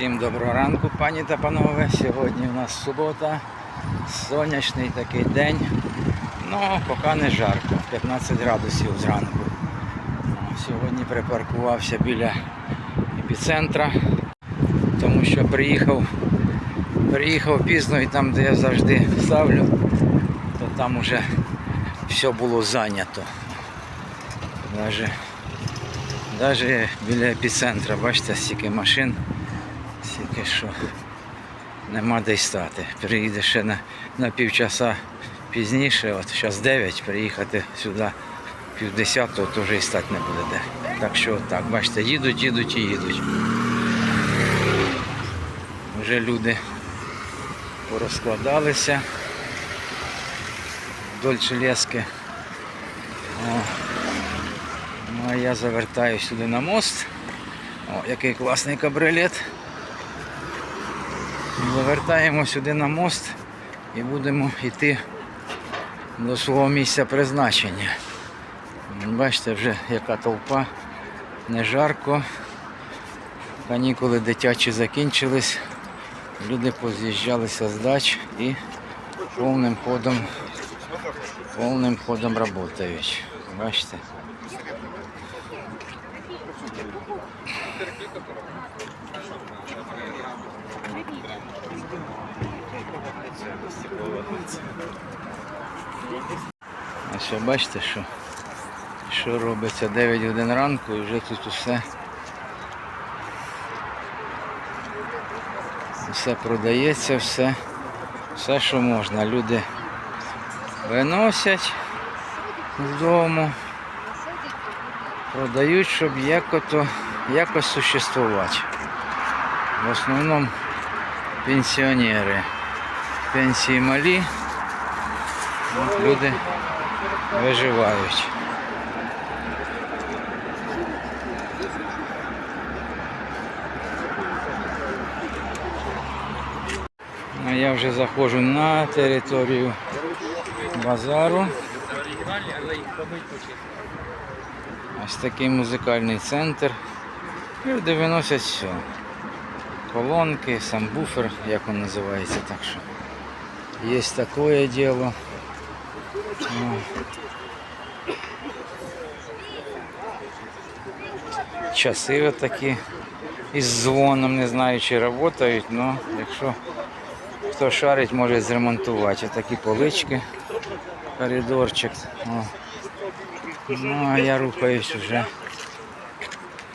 Всім доброго ранку, пані та панове. Сьогодні у нас субота, сонячний такий день. Ну, поки не жарко, 15 градусів зранку. Сьогодні припаркувався біля епіцентра, тому що приїхав, приїхав пізно і там, де я завжди ставлю, то там уже все було зайнято. Даже біля епіцентра, бачите, стільки машин. Тільки що нема де стати. Приїде ще на, на півчаса пізніше, от зараз 9, приїхати сюди пів десятого, то вже і стати не буде де. Так що так, бачите, їдуть, їдуть і їдуть. Вже люди порозкладалися вдоль Челески. Ну а я завертаю сюди на мост. О, який класний кабрилет. Завертаємо сюди на мост і будемо йти до свого місця призначення. Бачите, вже яка толпа, не жарко. Канікули дитячі закінчились. Люди поз'їжджалися з дач і повним ходом повним ходом працюють. Бачите? А бачите, що, що робиться 9 годин ранку і вже тут усе, все продається, все, все, що можна. Люди виносять з дому, продають, щоб якось существувати. В основному пенсіонери. Пенсії малі. Люди виживають. Я вже заходжу на територію базару. Ось такий музикальний центр. Люди виносять все. Колонки, сам буфер, як він називається, так що. Є таке діло. Часи от такі із дзвоном, не знаю чи працюють, але якщо хто шарить, може зремонтувати. Такі полички, коридорчик. О. Ну а я рухаюсь вже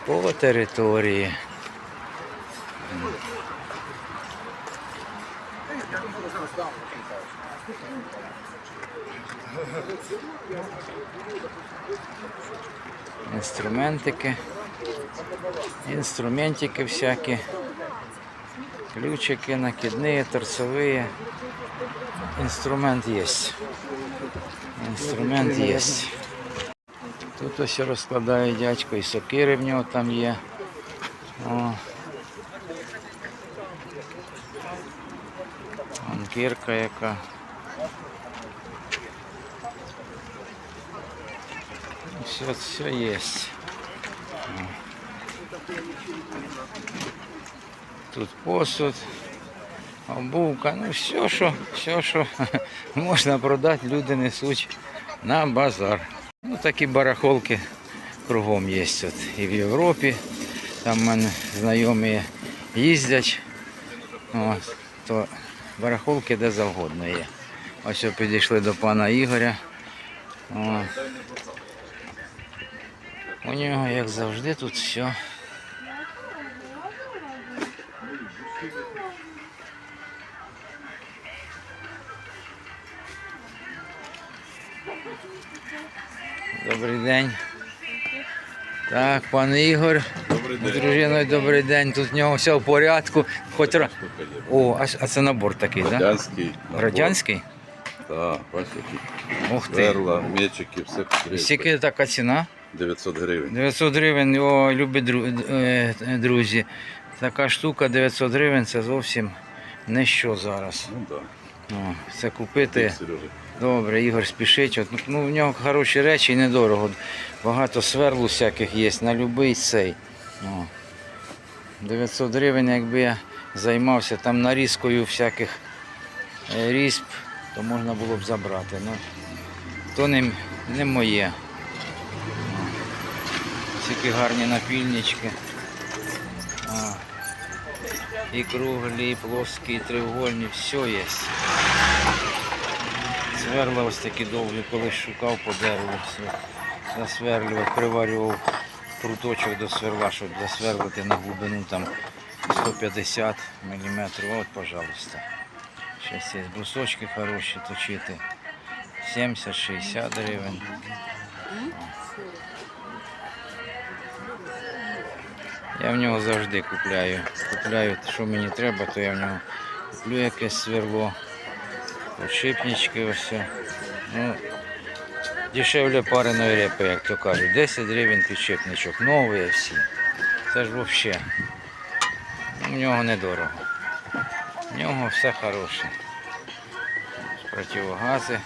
по території. Інструментики. Інструментики всякі. Ключики, накидні, торцеві. Інструмент є. Інструмент є. Тут ось розкладає дядько і сокири в нього там є. О. Кірка яка. Все, все есть. Тут посуд, обувка, ну все, що, все, що можна продати, люди несуть на базар. Ну такі барахолки кругом є. От. І в Європі. Там в мене знайомі їздять. От. То барахолки де завгодно є. Ось от підійшли до пана Ігоря. О. У нього, як завжди, тут все. Добрий день. Так, пан Ігор. Добрий З дружиною добрий день. Тут в нього все в порядку. Хоч ра- О, а, а це набор такий, так? Да? Радянський. набор. Радянський? Так, бачиш, які Ух ти. перла, м'ячики, все потрібно. Скільки така ціна? 900 гривень. 900 гривень, о, любі е, друзі. Така штука 900 гривень це зовсім не що зараз. Ну так. О, це купити. Добре, Ігор спішить. От, ну, в нього хороші речі і недорого. Багато сверлу всяких є на будь-який цей. О. 900 гривень, якби я займався там нарізкою всяких е, різьб, то можна було б забрати. Ну, то не, не моє. Всякі гарні напільнички. А, і круглі, і плоскі, і треугольні, все є. Сверла ось такі довгі, колись шукав по дереву. все. Засверлював, приварював пруточок до сверла, щоб засверлити на глибину там 150 мм. От, пожалуйста. Щось є брусочки хороші точити. 70-60 гривень. Я в нього завжди купляю. Купляю, що мені треба, то я в нього куплю якесь сверло. Подшипнички ось. Ну, дешевле пареної репи, як то кажуть. 10 гривень підшипничок. Нові всі. Це ж взагалі. У нього недорого. У нього все хороше. Противогази.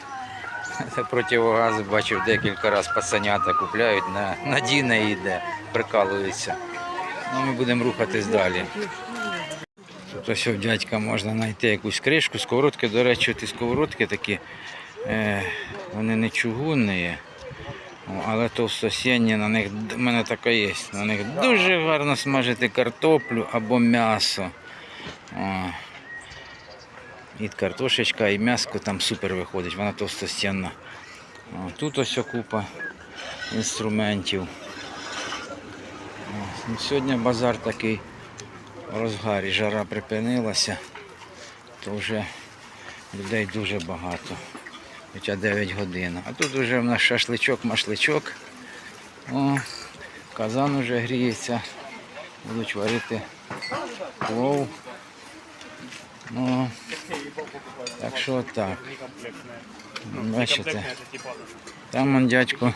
Противогази бачив декілька разів пацанята купляють, на, надійно йде, прикалуються. Ну, ми будемо рухатись далі. Тут ось у дядька можна знайти якусь кришку, сковородки. До речі, ті сковородки такі, е, вони не чугунні, але товстосінні, на них в мене така є. На них дуже гарно смажити картоплю або м'ясо. І картошечка, і м'яско там супер виходить, вона товстостінна. Тут ось купа інструментів. Ну, Сьогодні базар такий розгарі, жара припинилася, то вже людей дуже багато. Хоча 9 годин. А тут вже в нас шашличок, машличок. Казан уже гріється. Будуть варити плов. Ну, так що так. Бачите, там он дядько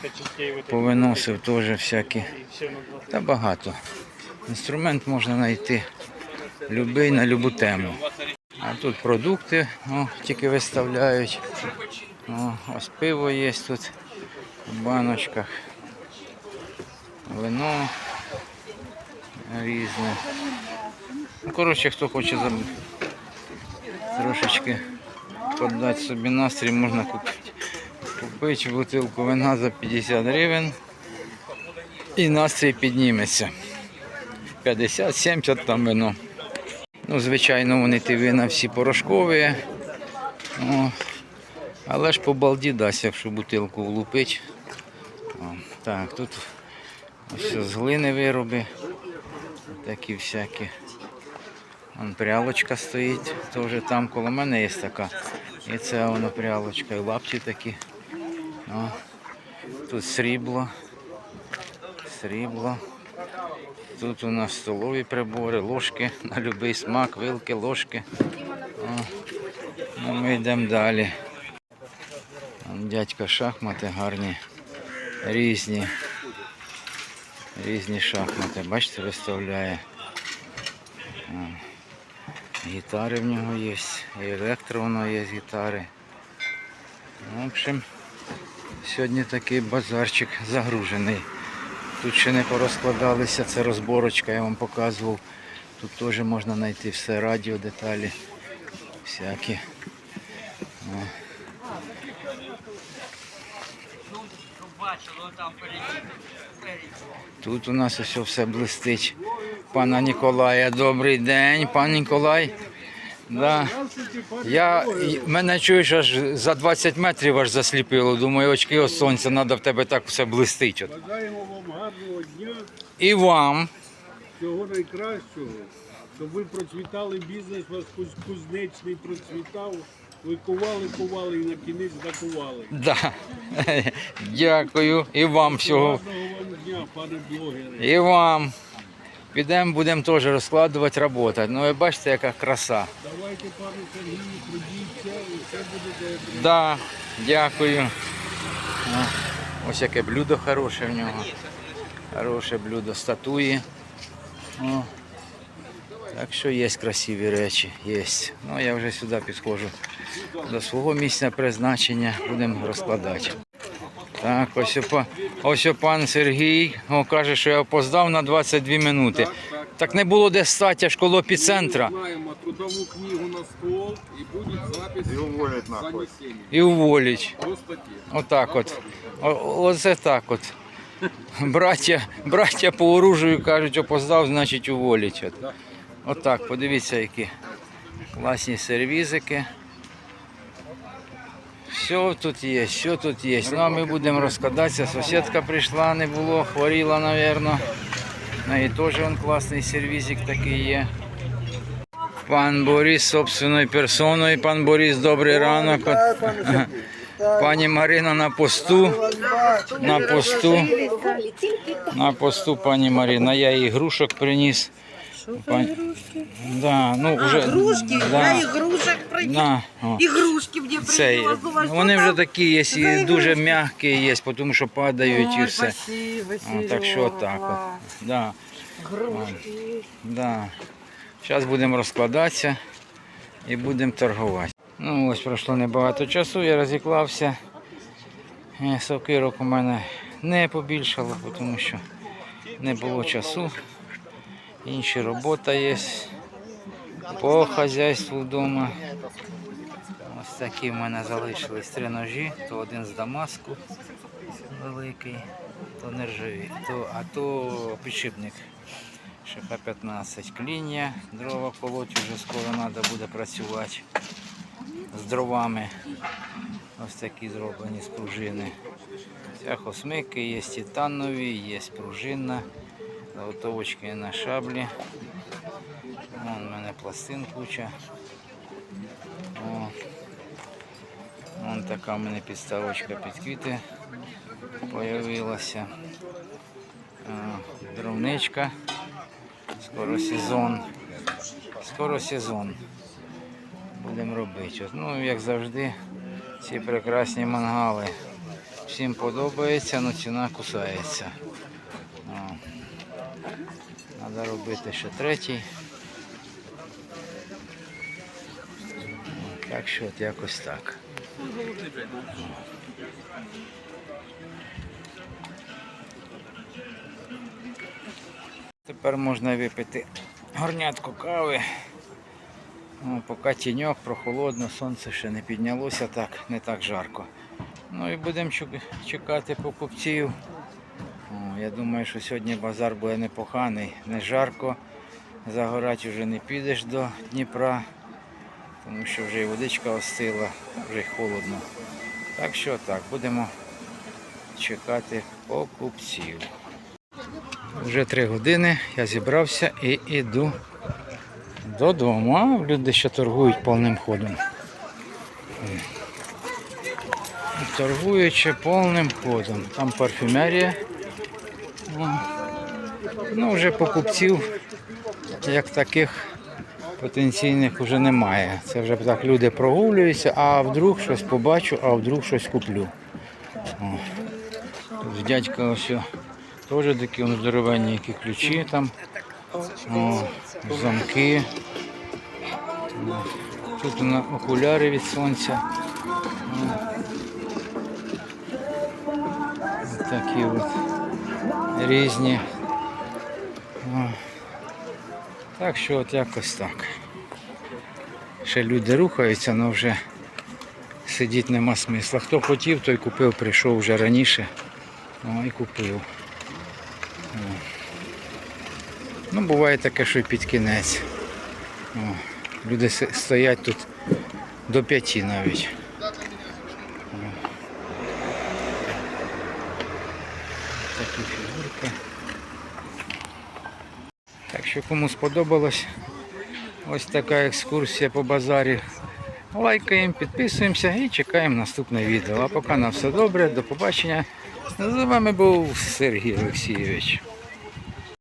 повиносив теж всякі. Та багато. Інструмент можна знайти любий на любу тему. А тут продукти о, тільки виставляють. О, ось пиво є тут в баночках. Вино різне. Ну, коротше, хто хоче трошечки подати собі настрій, можна купити. Купити бутилку вина за 50 гривень і настрій підніметься. 50-70 там вино. Ну, звичайно, вони ті вина всі порошкові. О, але ж по балді дасть, якщо бутилку влупить. О, так, тут ось з глини вироби. Такі всякі. Вон прялочка стоїть, теж там коло мене є така. І це воно прялочка, і лапті такі. О, тут срібло. Срібло. Тут у нас столові прибори, ложки на будь-який смак, вилки, ложки. О, ну, ми йдемо далі. Там дядька шахмати гарні, різні. Різні шахмати, бачите, виставляє. Гітари в нього є, і електро воно є гітари. В общем, сьогодні такий базарчик загружений. Тут ще не порозкладалися, це розборочка, я вам показував. Тут теж можна знайти все, радіо, деталі, всякі. Тут у нас ось все блистить. Пана Ніколая, добрий день, пан Ніколай. Да. Я, мене чуєш, аж за 20 метрів аж засліпило. Думаю, очки от сонця, треба в тебе так все блистить. От. Бажаємо вам гарного дня, І вам. всього найкращого, щоб ви процвітали бізнес, ваш куз- кузнечний процвітав, ви ковали, ковали і на кінець докували. Да. Дякую. І вам всього. Гарного вам дня, пане блогере. І вам. Підемо, будемо теж розкладувати, працювати. Ну ви бачите, яка краса. Давайте, пане Сергію, трудіться і все буде добре. Да, дякую. Ось яке блюдо хороше в нього. Хороше блюдо статуї. О. Так що є красиві речі, є. Ну я вже сюди підходжу до свого місця призначення, будемо розкладати. Так, ось, опа- ось пан Сергій о, каже, що я опоздав на 22 минути. Так не було де стати, аж коло епіцентра. Знаємо трудову книгу на стол і буде запис І уволять нахуй. І статті. Отак от. О- Оце так от. Браття, браття по оружию кажуть, опоздав, значить уволять. От. Отак, подивіться, які класні сервізики. Все тут є, все тут є. Ну а ми будемо розкладатися. Сусідка прийшла, не було, хворіла, мабуть. В неї теж он класний сервізик такий є. Пан Борис собственною персоною. Пан Борис, добрий ранок. Пані Марина на посту. На посту. На посту, пані Марина. Я їй грушок приніс. Пані... Да, ну, вже, Игрушки, да, я игрушек принесла. да, о. Игрушки мне Цей, принесла. Думаю, что вони вже там? такі є, за і ігрушки? дуже м'які є, тому що падають і Ой, все. Спасибо, О, так що так от. Серега. Да, Игрушки. да. Зараз будемо розкладатися і будемо торгувати. Ну ось пройшло небагато часу, я розіклався. Е, Сокирок у мене не побільшало, тому що не було часу. Інші робота є по хазяйству вдома. Ось такі в мене залишились три ножі, то один з Дамаску великий, то нержаві, то, а то підшипник. ШХ-15 клінія, дрова колоть вже скоро треба буде працювати з дровами. Ось такі зроблені з пружини. Цяхосмики є титанові, є пружинна, заготовочки на шаблі. Вон у мене пластин куча. Вон така в мене підставочка під квіти появилася. А, Дровничка. Скоро сезон. Скоро сезон. Будемо робити. Ну, як завжди, ці прекрасні мангали. Всім подобається, але ціна кусається. Треба робити ще третій. Так що от якось так. Тепер можна випити горнятку кави. О, поки тіньок, прохолодно, сонце ще не піднялося так, не так жарко. Ну і будемо чекати покупців. Я думаю, що сьогодні базар буде непоганий, не жарко. Загорати вже не підеш до Дніпра, тому що вже і водичка остила, вже й холодно. Так що так, будемо чекати покупців. Вже три години я зібрався і йду додому. А люди ще торгують повним ходом. Торгуючи повним ходом. Там парфюмерія. Ну, вже покупців, як таких потенційних вже немає. Це вже так люди прогулюються, а вдруг щось побачу, а вдруг щось куплю. О. Тут дядька ось теж такі здоровенні, які ключі там. О, замки. Тут у нас окуляри від сонця. О. Такі от різні. Так що от якось так. Ще люди рухаються, але вже сидіти нема смисла. Хто хотів, той купив, прийшов вже раніше. О, і купив. О. Ну, буває таке, що й під кінець. О, люди стоять тут до п'яті навіть. О. Такі фігурки. Так що кому сподобалось ось така екскурсія по базарі. Лайкаємо, підписуємося і чекаємо наступне відео. А поки на все добре, до побачення. З вами був Сергій Олексійович.